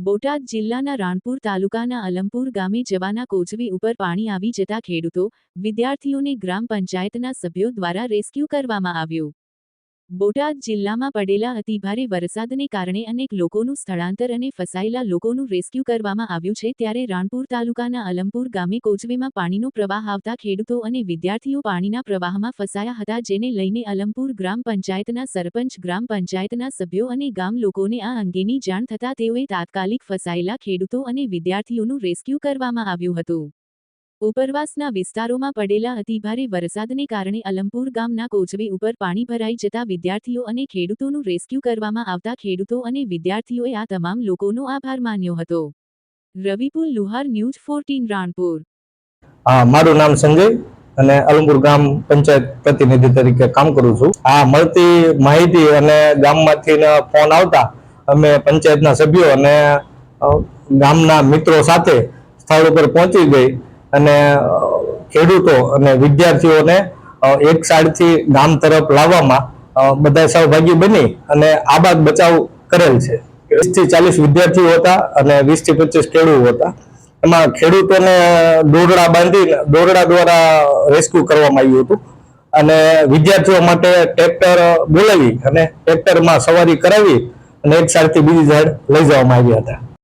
બોટાદ જિલ્લાના રાણપુર તાલુકાના અલમપુર ગામે જવાના કોચવી ઉપર પાણી આવી જતા ખેડૂતો, વિદ્યાર્થીઓને ગ્રામ પંચાયતના સભ્યો દ્વારા રેસ્ક્યુ કરવામાં આવ્યું. બોટાદ જિલ્લામાં પડેલા અતિભારે વરસાદને કારણે અનેક લોકોનું સ્થળાંતર અને ફસાયેલા લોકોનું રેસ્ક્યુ કરવામાં આવ્યું છે ત્યારે રાણપુર તાલુકાના અલમપુર ગામે કોચવેમાં પાણીનો પ્રવાહ આવતા ખેડૂતો અને વિદ્યાર્થીઓ પાણીના પ્રવાહમાં ફસાયા હતા જેને લઈને અલમપુર ગ્રામ પંચાયતના સરપંચ, ગ્રામ પંચાયતના સભ્યો અને ગામ લોકોને આ અંગેની જાણ થતાં તેઓએ તાત્કાલિક ફસાયેલા ખેડૂતો અને વિદ્યાર્થીઓનું રેસ્ક્યુ કરવામાં આવ્યું હતું. ઉપરવાસના વિસ્તારોમાં પડેલા અતિભારે વરસાદને કારણે અલમપુર ગામના કોચવે ઉપર પાણી ભરાઈ જતા વિદ્યાર્થીઓ અને ખેડૂતોનું રેસ્ક્યુ કરવામાં આવતા ખેડૂતો અને વિદ્યાર્થીઓએ આ તમામ લોકોનો આભાર માન્યો હતો. Ravipul Luhar news fourteen, Ranpur. હા, મારું નામ સંજય અને અલમપુર ગામ પંચાયત પ્રતિનિધિ તરીકે કામ કરું છું. આ મળતી માહિતી અને ગામમાંથી ફોન આવતા અમે પંચાયતના સભ્યો અને ગામના મિત્રો સાથે સ્થળ ઉપર પહોંચી ગઈ. અને ખેડૂતો અને વિદ્યાર્થીઓને એક સાઈડથી ગામ તરફ લાવવામાં બધા સહભાગી બની અને આબાદ બચાવ કરેલ છે. વીસથી ચાલીસ વિદ્યાર્થીઓ હતા અને વીસથી પચીસ ખેડૂતો હતા. એમાં ખેડૂતોને દોરડા બાંધીને, દોરડા દ્વારા રેસ્ક્યુ કરવામાં આવ્યું હતું. અને વિદ્યાર્થીઓ માટે ટ્રેક્ટર બોલાવી અને ટ્રેક્ટરમાં સવારી કરાવી અને એક સાઈડથી બીજી સાઈડ લઈ જવામાં આવ્યા હતા.